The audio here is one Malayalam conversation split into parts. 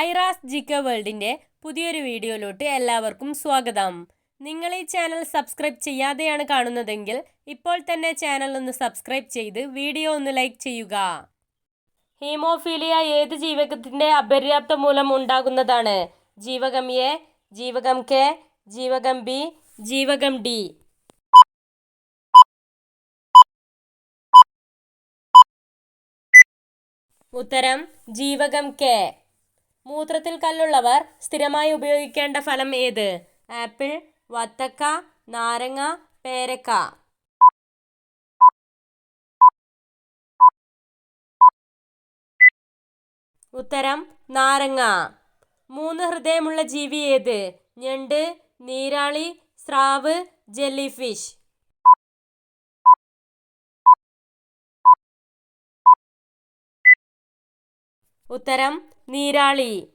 ഐറാസ് ജിക്ക വേൾഡിന്റെ പുതിയൊരു വീഡിയോയിലോട്ട് എല്ലാവർക്കും സ്വാഗതം. നിങ്ങൾ ഈ ചാനൽ സബ്സ്ക്രൈബ് ചെയ്യാതെയാണ് കാണുന്നതെങ്കിൽ ഇപ്പോൾ തന്നെ ചാനൽ ഒന്ന് സബ്സ്ക്രൈബ് ചെയ്ത് വീഡിയോ ഒന്ന് ലൈക്ക് ചെയ്യുക. ഹീമോഫീലിയ ഏത് ജീവകത്തിന്റെ അപര്യാപ്തം മൂലം ഉണ്ടാകുന്നതാണ്? ജീവകം എ ജീവകം കെ ജീവകം ബി ജീവകം ഡി. ഉത്തരം ജീവകം കെ. മൂത്രത്തിൽ കല്ലുള്ളവർ സ്ഥിരമായി ഉപയോഗിക്കേണ്ട ഫലം ഏത്? ആപ്പിൾ വത്തക്ക നാരങ്ങ പേരക്ക. ഉത്തരം നാരങ്ങ. മൂന്ന് ഹൃദയമുള്ള ജീവി ഏത്? ഞണ്ട് നീരാളി സ്രാവ് ജെല്ലിഫിഷ്. ഉത്തരം നീരാളി.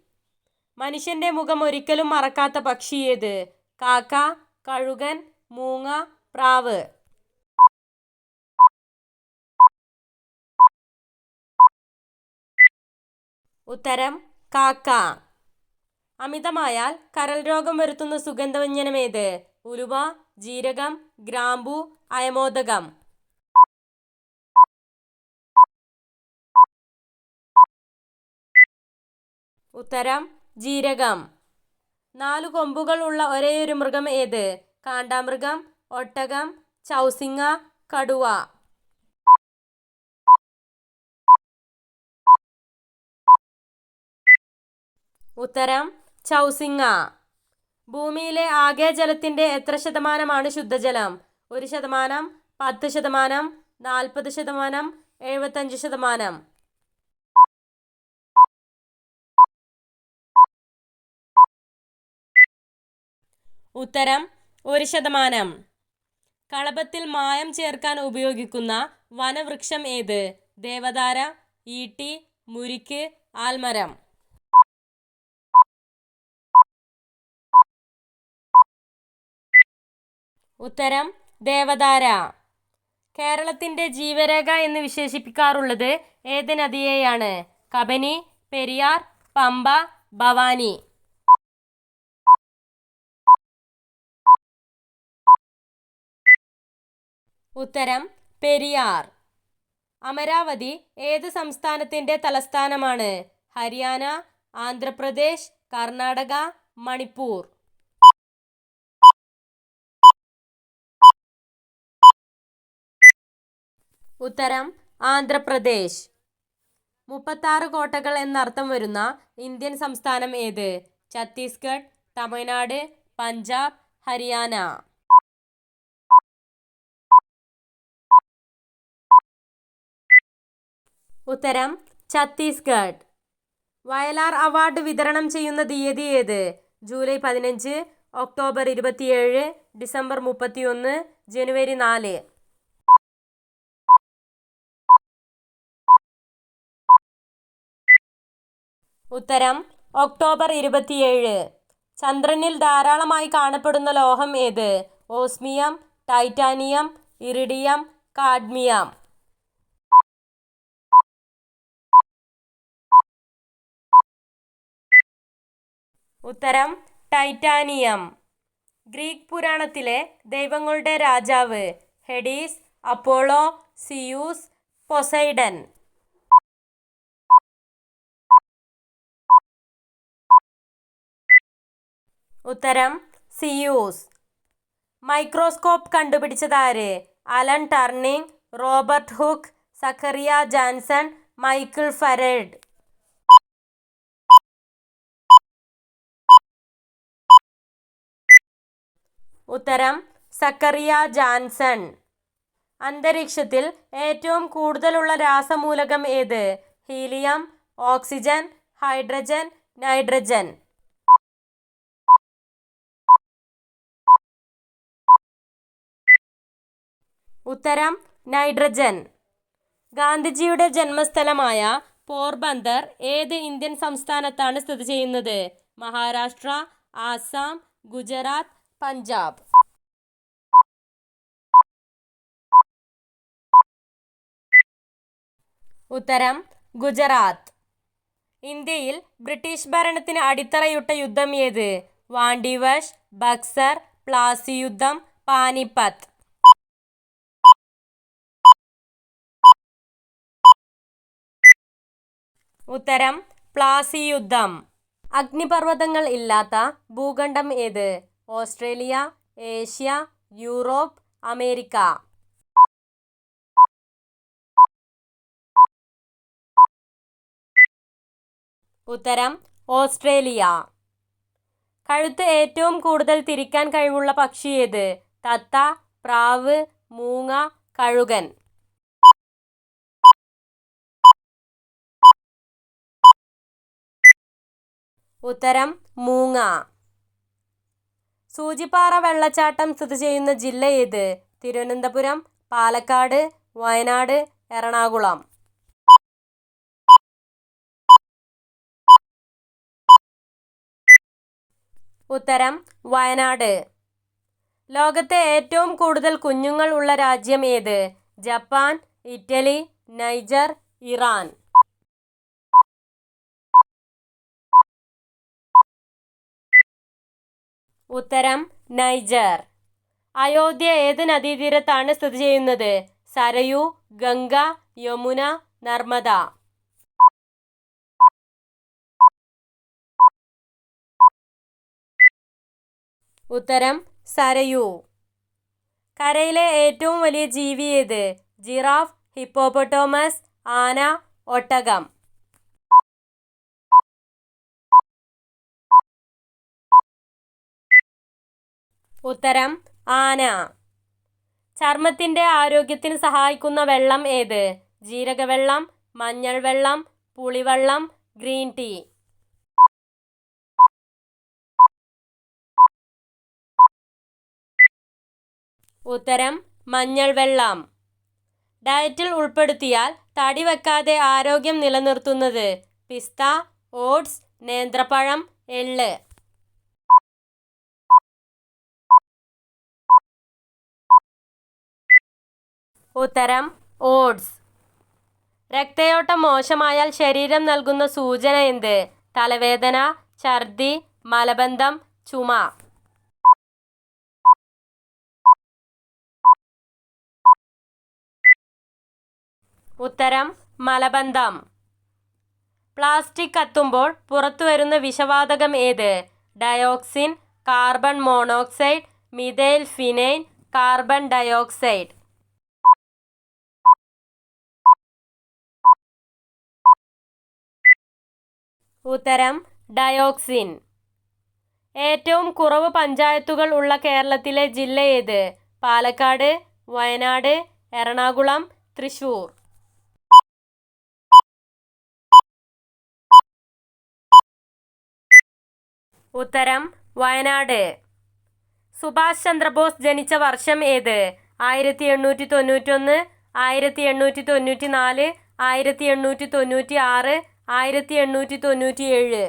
മനുഷ്യന്റെ മുഖം ഒരിക്കലും മറക്കാത്ത പക്ഷി ഏത്? കാക്ക കഴുകൻ മൂങ്ങ പ്രാവ്. ഉത്തരം കാക്ക. അമിതമായാൽ കരൽ രോഗം വരുത്തുന്ന സുഗന്ധവ്യഞ്ജനം ഏത്? ഉലുവ ജീരകം ഗ്രാമ്പു അയമോദകം. ഉത്തരം ജീരകം. നാലു കൊമ്പുകൾ ഉള്ള ഒരേയൊരു മൃഗം ഏത്? കാണ്ടാമൃഗം ഒട്ടകം ചൗസിങ്ങ കടുവ. ഉത്തരം ചൗസിങ്ങ ഭൂമിയിലെ ആകെ ജലത്തിന്റെ എത്ര ശതമാനമാണ് ശുദ്ധജലം? ഒരു ശതമാനം പത്ത് ശതമാനം നാൽപ്പത് ശതമാനം എഴുപത്തഞ്ച് ശതമാനം. ഉത്തരം ഒരു ശതമാനം. കളപത്തിൽ മായം ചേർക്കാൻ ഉപയോഗിക്കുന്ന വനവൃക്ഷം ഏത്? ദേവദാര ഈട്ടി മുരിക്ക് ആൽമരം. ഉത്തരം ദേവദാര കേരളത്തിന്റെ ജീവരേഖ എന്ന് വിശേഷിപ്പിക്കാറുള്ളത് ഏത് നദിയെയാണ്? കബനി പെരിയാർ പമ്പ ഭവാനി. ഉത്തരം പെരിയാർ. അമരാവതി ഏത് സംസ്ഥാനത്തിന്റെ തലസ്ഥാനമാണ്? ഹരിയാന ആന്ധ്രാപ്രദേശ് കർണാടക മണിപ്പൂർ. ഉത്തരം ആന്ധ്രാപ്രദേശ്. മുപ്പത്താറ് കോട്ടകൾ എന്നർത്ഥം വരുന്ന ഇന്ത്യൻ സംസ്ഥാനം ഏത്? ഛത്തീസ്ഗഡ് തമിഴ്നാട് പഞ്ചാബ് ഹരിയാന. ഉത്തരം ഛത്തീസ്ഗഡ്. വയലാർ അവാർഡ് വിതരണം ചെയ്യുന്ന തീയതി ഏത്? ജൂലൈ പതിനഞ്ച് ഒക്ടോബർ ഇരുപത്തിയേഴ് ഡിസംബർ മുപ്പത്തിയൊന്ന് ജനുവരി നാല്. ഉത്തരം ഒക്ടോബർ ഇരുപത്തിയേഴ്. ചന്ദ്രനിൽ ധാരാളമായി കാണപ്പെടുന്ന ലോഹം ഏത്? Osmium titanium iridium cadmium. ഉത്തരം ടൈറ്റാനിയം. ഗ്രീക്ക് പുരാണത്തിലെ ദൈവങ്ങളുടെ രാജാവ് ഹെഡീസ് അപ്പോളോ സിയൂസ് പൊസൈഡൻ. ഉത്തരം സിയൂസ്. മൈക്രോസ്കോപ്പ് കണ്ടുപിടിച്ചതാര്? അലൻ ടർണിംഗ് റോബർട്ട് ഹുക്ക് സഖറിയ ജാൻസൺ മൈക്കിൾ ഫരഡ്. ഉത്തരം സക്കറിയ ജാൻസൺ. അന്തരീക്ഷത്തിൽ ഏറ്റവും കൂടുതലുള്ള രാസമൂലകം ഏത്? Helium oxygen hydrogen nitrogen. ഉത്തരം നൈട്രജൻ. ഗാന്ധിജിയുടെ ജന്മസ്ഥലമായ പോർബന്ദർ ഏത് ഇന്ത്യൻ സംസ്ഥാനത്താണ് സ്ഥിതി ചെയ്യുന്നത്? മഹാരാഷ്ട്ര ആസാം ഗുജറാത്ത് പഞ്ചാബ്. ഉത്തരം ഗുജറാത്ത്. ഇന്ത്യയിൽ ബ്രിട്ടീഷ് ഭരണത്തിന് അടിത്തറയിട്ട യുദ്ധം ഏത്? വാണ്ടിവഷ് ബക്സർ പ്ലാസി യുദ്ധം പാനിപ്പത്ത് ഉത്തരം പ്ലാസി യുദ്ധം. അഗ്നിപർവതങ്ങൾ ഇല്ലാത്ത ഭൂഖണ്ഡം ഏത്? Australia Asia Europe America. ഉത്തരം ഓസ്ട്രേലിയ. കഴുത്ത് ഏറ്റവും കൂടുതൽ തിരിക്കാൻ കഴിവുള്ള പക്ഷി ഏത്? തത്ത പ്രാവ് മൂങ്ങ കഴുകൻ. ഉത്തരം മൂങ്ങ. സൂചിപ്പാറ വെള്ളച്ചാട്ടം സ്ഥിതി ചെയ്യുന്ന ജില്ല ഏത്? തിരുവനന്തപുരം പാലക്കാട് വയനാട് എറണാകുളം. ഉത്തരം വയനാട്. ലോകത്തെ ഏറ്റവും കൂടുതൽ കുഞ്ഞുങ്ങൾ ഉള്ള രാജ്യം ഏത്? Japan Italy Niger Iran. ഉത്തരം നൈജർ. അയോധ്യ ഏത് നദീതീരത്താണ് സ്ഥിതി ചെയ്യുന്നത്? സരയു ഗംഗ യമുന നർമ്മദ. ഉത്തരം സരയു. കരയിലെ ഏറ്റവും വലിയ ജീവി ഏത്? ജിറാഫ് ഹിപ്പോപ്പൊട്ടോമസ് ആന ഒട്ടകം. ഉത്തരം ആന. ചർമ്മത്തിന്റെ ആരോഗ്യത്തിന് സഹായിക്കുന്ന വെള്ളം ഏത്? ജീരകവെള്ളം മഞ്ഞൾ വെള്ളം പുളിവെള്ളം ഗ്രീൻ ടീ. ഉത്തരം മഞ്ഞൾ വെള്ളം ഡയറ്റിൽ ഉൾപ്പെടുത്തിയാൽ തടി വെക്കാതെ ആരോഗ്യം നിലനിർത്തുന്നത് പിസ്ത ഓട്സ് നേന്ത്രപ്പഴം എള്ള്. ഉത്തരം ഓട്സ്. രക്തയോട്ടം മോശമായാൽ ശരീരം നൽകുന്ന സൂചന എന്ത്? തലവേദന ഛർദി മലബന്ധം ചുമ. ഉത്തരം മലബന്ധം. പ്ലാസ്റ്റിക് കത്തുമ്പോൾ പുറത്തുവരുന്ന വിഷവാതകം ഏത്? Dioxin carbon monoxide methyl phenyl carbon dioxide. ഉത്തരം ഡയോക്സിൻ. ഏറ്റവും കുറവ് പഞ്ചായത്തുകൾ ഉള്ള കേരളത്തിലെ ജില്ല ഏത്? പാലക്കാട് വയനാട് എറണാകുളം തൃശൂർ. ഉത്തരം വയനാട്. സുഭാഷ് ചന്ദ്രബോസ് ജനിച്ച വർഷം ഏത്? ആയിരത്തി എണ്ണൂറ്റി തൊണ്ണൂറ്റൊന്ന് ആയിരത്തി എണ്ണൂറ്റി തൊണ്ണൂറ്റി നാല് ആയിരത്തി എണ്ണൂറ്റി തൊണ്ണൂറ്റി ആറ് ആയിരത്തി എണ്ണൂറ്റി തൊണ്ണൂറ്റി ഏഴ്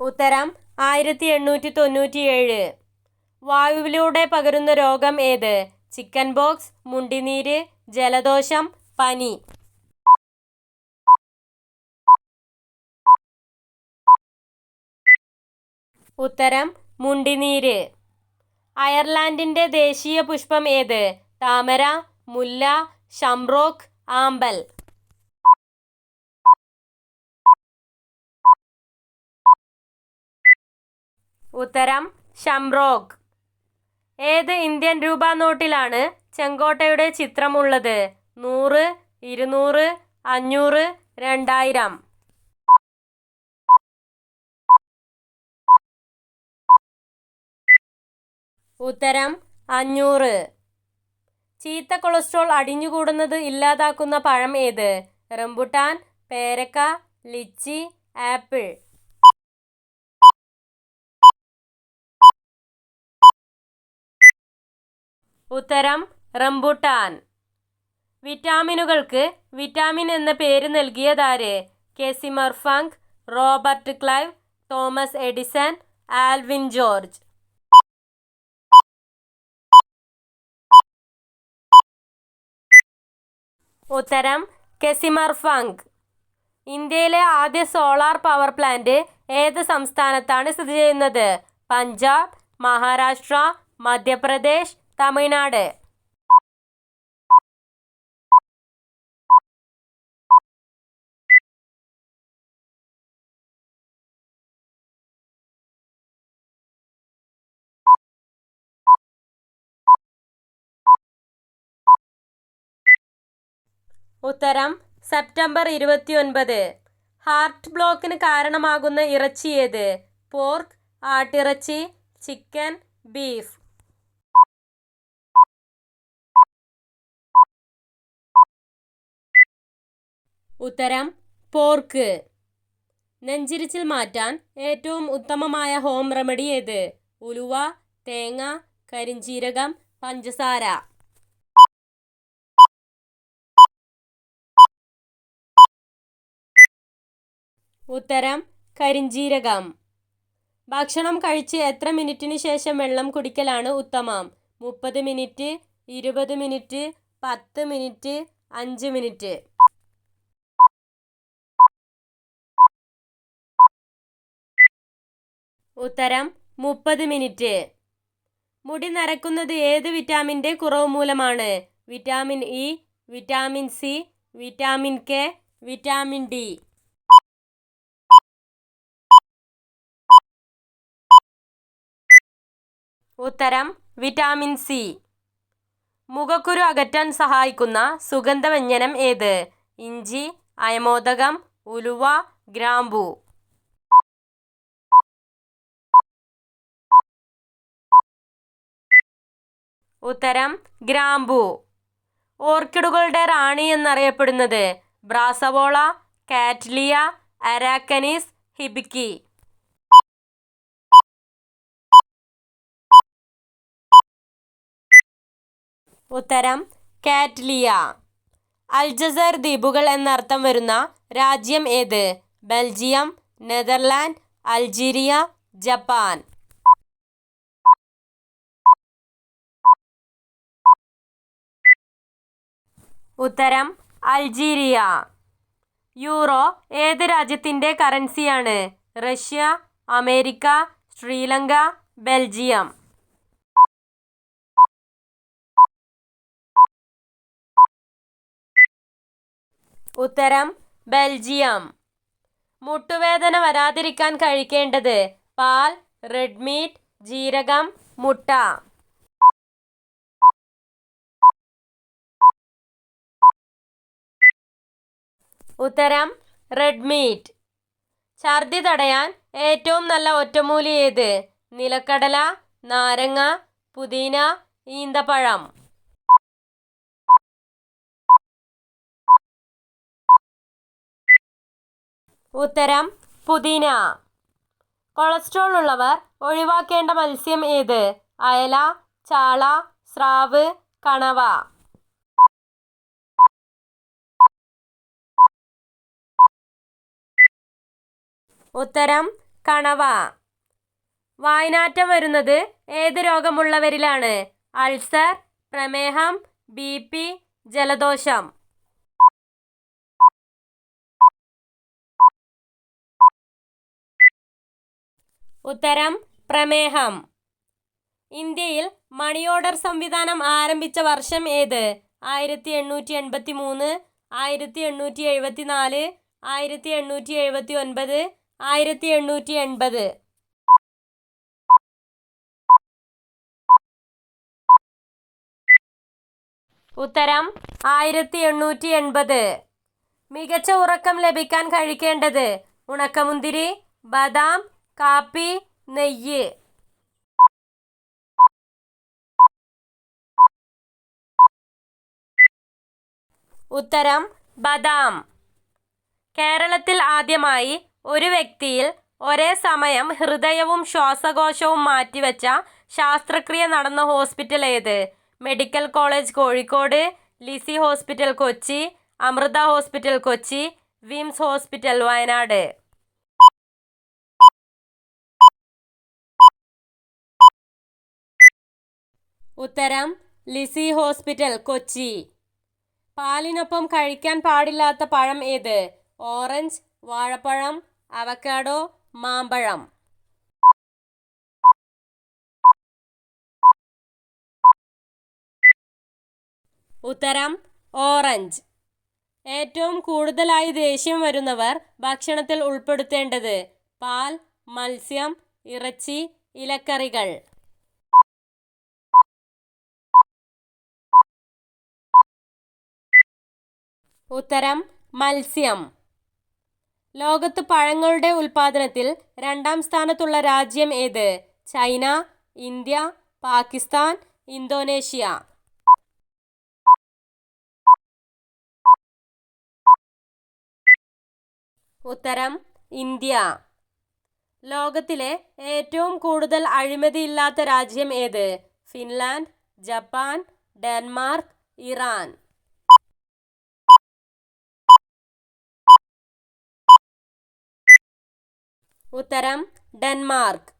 ഉത്തരം ആയിരത്തി എണ്ണൂറ്റി തൊണ്ണൂറ്റി ഏഴ് വായുവിലൂടെ പകരുന്ന രോഗം ഏത്? ചിക്കൻ ബോക്സ് മുണ്ടിനീര് ജലദോഷം പനി. ഉത്തരം മുണ്ടിനീര്. അയർലാൻഡിന്റെ ദേശീയ പുഷ്പം ഏത്? താമര മുല്ല ഷംറോക്ക് ആമ്പൽ. ഉത്തരം ഷംറോക്ക് ഏത് ഇന്ത്യൻ രൂപ നോട്ടിലാണ് ചെങ്കോട്ടയുടെ ചിത്രമുള്ളത്? നൂറ് ഇരുന്നൂറ് അഞ്ഞൂറ് രണ്ടായിരം. ഉത്തരം അഞ്ഞൂറ്. ചീത്ത കൊളസ്ട്രോൾ അടിഞ്ഞുകൂടുന്നത് ഇല്ലാതാക്കുന്ന പഴം ഏത്? റംബുട്ടാൻ പേരക്ക ലിച്ചി ആപ്പിൾ. ഉത്തരം റംബുട്ടാൻ. വിറ്റാമിനുകൾക്ക് വിറ്റാമിൻ എന്ന പേര് നൽകിയതാര്? Casimir Funk Robert Clive Thomas Edison Alvin George. ഉത്തരം കെസിമർഫങ്ക് ഇന്ത്യയിലെ ആദ്യ സോളാർ പവർ പ്ലാന്റ് ഏത് സംസ്ഥാനത്താണ് സ്ഥിതി ചെയ്യുന്നത്? പഞ്ചാബ് മഹാരാഷ്ട്ര മധ്യപ്രദേശ് തമിഴ്നാട്. ഉത്തരം സെപ്റ്റംബർ ഇരുപത്തിയൊൻപത്. ഹാർട്ട് ബ്ലോക്കിന് കാരണമാകുന്ന ഇറച്ചി ഏത്? പോർക്ക് ആട്ടിറച്ചി ചിക്കൻ ബീഫ്. ഉത്തരം പോർക്ക്. നെഞ്ചിരിച്ചിൽ മാറ്റാൻ ഏറ്റവും ഉത്തമമായ ഹോം റെമഡി ഏത്? ഉലുവ തേങ്ങ കരിഞ്ചീരകം പഞ്ചസാര. ഉത്തരം കരിഞ്ജീരകം ഭക്ഷണം കഴിച്ച് എത്ര മിനിറ്റിന് ശേഷം വെള്ളം കുടിക്കലാണ് ഉത്തമം? മുപ്പത് മിനിറ്റ് ഇരുപത് മിനിറ്റ് പത്ത് മിനിറ്റ് അഞ്ച് മിനിറ്റ്. ഉത്തരം മുപ്പത് മിനിറ്റ്. മുടി നരക്കുന്നത് ഏത് വിറ്റാമിന്റെ കുറവ് മൂലമാണ്? Vitamin E vitamin C vitamin K vitamin D. ഉത്തരം വിറ്റാമിൻ സി. മുഖക്കുരു അകറ്റാൻ സഹായിക്കുന്ന സുഗന്ധവ്യഞ്ജനം ഏത്? ഇഞ്ചി അയമോദകം ഉലുവ ഗ്രാമ്പു. ഉത്തരം ഗ്രാമ്പു. ഓർക്കിഡുകളുടെ റാണി എന്നറിയപ്പെടുന്നത് ബ്രാസവോള കാറ്റ്ലിയ അരാക്കനീസ് ഹിബിക്കി. ഉത്തരം കാറ്റ്ലിയ. അൽജസർ ദ്വീപുകൾ എന്നർത്ഥം വരുന്ന രാജ്യം ഏത്? Belgium Netherland Algeria Japan. ഉത്തരം അൾജീരിയ യൂറോ ഏത് രാജ്യത്തിന്റെ കറൻസിയാണ്? Russia America Sri Lanka Belgium. ഉത്തരം ബെൽജിയം. മുട്ടുവേദന വരാതിരിക്കാൻ കഴിക്കേണ്ടത് പാൽ റെഡ് മീറ്റ് ജീരകം മുട്ട. ഉത്തരം റെഡ് മീറ്റ്. ഛർദി തടയാൻ ഏറ്റവും നല്ല ഒറ്റമൂലി ഏത്? നിലക്കടല നാരങ്ങ പുതിന ഈന്തപ്പഴം. ഉത്തരം പുതിന. കൊളസ്ട്രോൾ ഉള്ളവർ ഒഴിവാക്കേണ്ട മത്സ്യം ഏത്? അയല ചാള സ്രാവ് കണവ. ഉത്തരം കണവ. വായനാറ്റം വരുന്നത് ഏത് രോഗമുള്ളവരിലാണ്? അൾസർ പ്രമേഹം ബി ജലദോഷം. ഉത്തരം പ്രമേഹം. ഇന്ത്യയിൽ മണി ഓർഡർ സംവിധാനം ആരംഭിച്ച വർഷം ഏത്? ആയിരത്തി എണ്ണൂറ്റി എൺപത്തി മൂന്ന് ആയിരത്തി എണ്ണൂറ്റി എഴുപത്തി നാല് ആയിരത്തി എണ്ണൂറ്റി എഴുപത്തി ഒൻപത് ആയിരത്തി എണ്ണൂറ്റി എൺപത് ഉത്തരം ആയിരത്തി എണ്ണൂറ്റി എൺപത് മികച്ച ഉറക്കം ലഭിക്കാൻ കഴിക്കേണ്ടത് ഉണക്കമുന്തിരി ബദാം കാപ്പി നെയ്യ്. ഉത്തരം ബദാം. കേരളത്തിൽ ആദ്യമായി ഒരു വ്യക്തിയിൽ ഒരേ സമയം ഹൃദയവും ശ്വാസകോശവും മാറ്റിവെച്ച ശാസ്ത്രക്രിയ നടന്ന ഹോസ്പിറ്റൽ ഏത്? Medical college Kozhikode Lisie hospital Kochi Amrita hospital Kochi വിംസ് ഹോസ്പിറ്റൽ വയനാട്. ഉത്തരം ലിസി ഹോസ്പിറ്റൽ കൊച്ചി. പാലിനൊപ്പം കഴിക്കാൻ പാടില്ലാത്ത പഴം ഏത്? ഓറഞ്ച് വാഴപ്പഴം അവക്കാഡോ മാമ്പഴം. ഉത്തരം ഓറഞ്ച്. ഏറ്റവും കൂടുതലായി ദേഷ്യം വരുന്നവർ ഭക്ഷണത്തിൽ ഉൾപ്പെടുത്തേണ്ടത് പാൽ മത്സ്യം ഇറച്ചി ഇലക്കറികൾ. ഉത്തരം മത്സ്യം. ലോകത്ത് പഴങ്ങളുടെ ഉൽപാദനത്തിൽ രണ്ടാം സ്ഥാനത്തുള്ള രാജ്യം ഏത്? China India Pakistan Indonesia. ഉത്തരം ഇന്ത്യ. ലോകത്തിലെ ഏറ്റവും കൂടുതൽ അഴിമതിയില്ലാത്ത രാജ്യം ഏത്? Finland Japan Denmark Iran. ഉത്തരം ഡെൻമാർക്ക്.